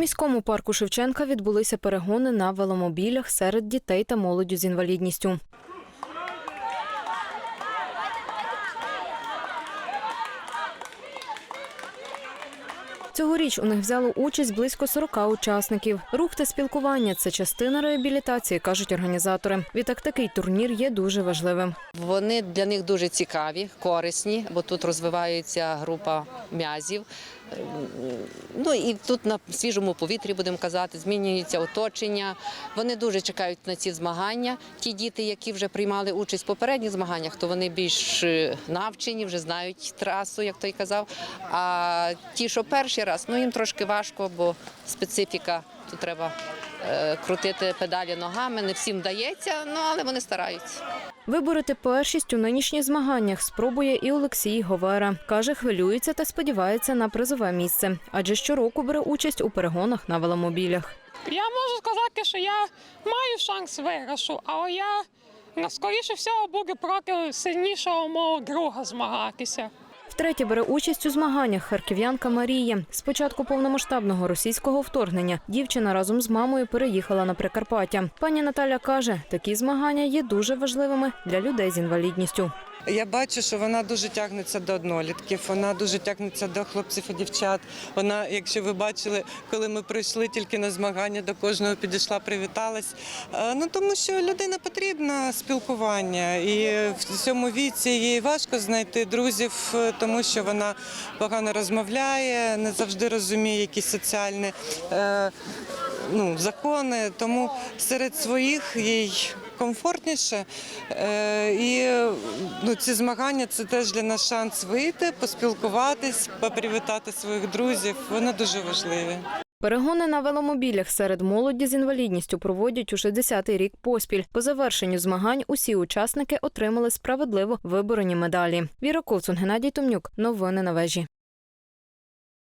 міському парку Шевченка відбулися перегони на веломобілях серед дітей та молоді з інвалідністю. Цьогоріч у них взяло участь близько 40 учасників. Рух та спілкування це частина реабілітації, кажуть організатори. Відтак такий турнір є дуже важливим. Вони для них дуже цікаві, корисні, бо тут розвивається група м'язів. Ну і тут на свіжому повітрі будемо казати, змінюється оточення. Вони дуже чекають на ці змагання. Ті діти, які вже приймали участь в попередніх змаганнях, то вони більш е, навчені, вже знають трасу, як той казав. А ті, що перший раз, ну їм трошки важко, бо специфіка тут треба е, крутити педалі ногами. Не всім вдається, ну але вони стараються. Вибороти першість у нинішніх змаганнях спробує і Олексій Говера. Каже, хвилюється та сподівається на призове місце, адже щороку бере участь у перегонах на веломобілях. Я можу сказати, що я маю шанс виграшу, але я на скоріше всього буду проти сильнішого мого друга змагатися. Втретє бере участь у змаганнях харків'янка Марія. З початку повномасштабного російського вторгнення дівчина разом з мамою переїхала на Прикарпаття. Пані Наталя каже, такі змагання є дуже важливими для людей з інвалідністю. Я бачу, що вона дуже тягнеться до однолітків, вона дуже тягнеться до хлопців і дівчат. Вона, якщо ви бачили, коли ми прийшли тільки на змагання, до кожного підійшла, привіталась. Е, Ну тому що людина потрібна спілкування, і в цьому віці їй важко знайти друзів, е, тому що вона погано розмовляє, не завжди розуміє якісь соціальні. е, Ну, закони, тому серед своїх їй комфортніше. І ну, ці змагання це теж для нас шанс вийти, поспілкуватись, попривітати своїх друзів. Вони дуже важливі. Перегони на веломобілях серед молоді з інвалідністю проводять уже 10-й рік поспіль. По завершенню змагань усі учасники отримали справедливо виборені медалі. Віра Ковцун, Геннадій Томнюк. Новини на вежі.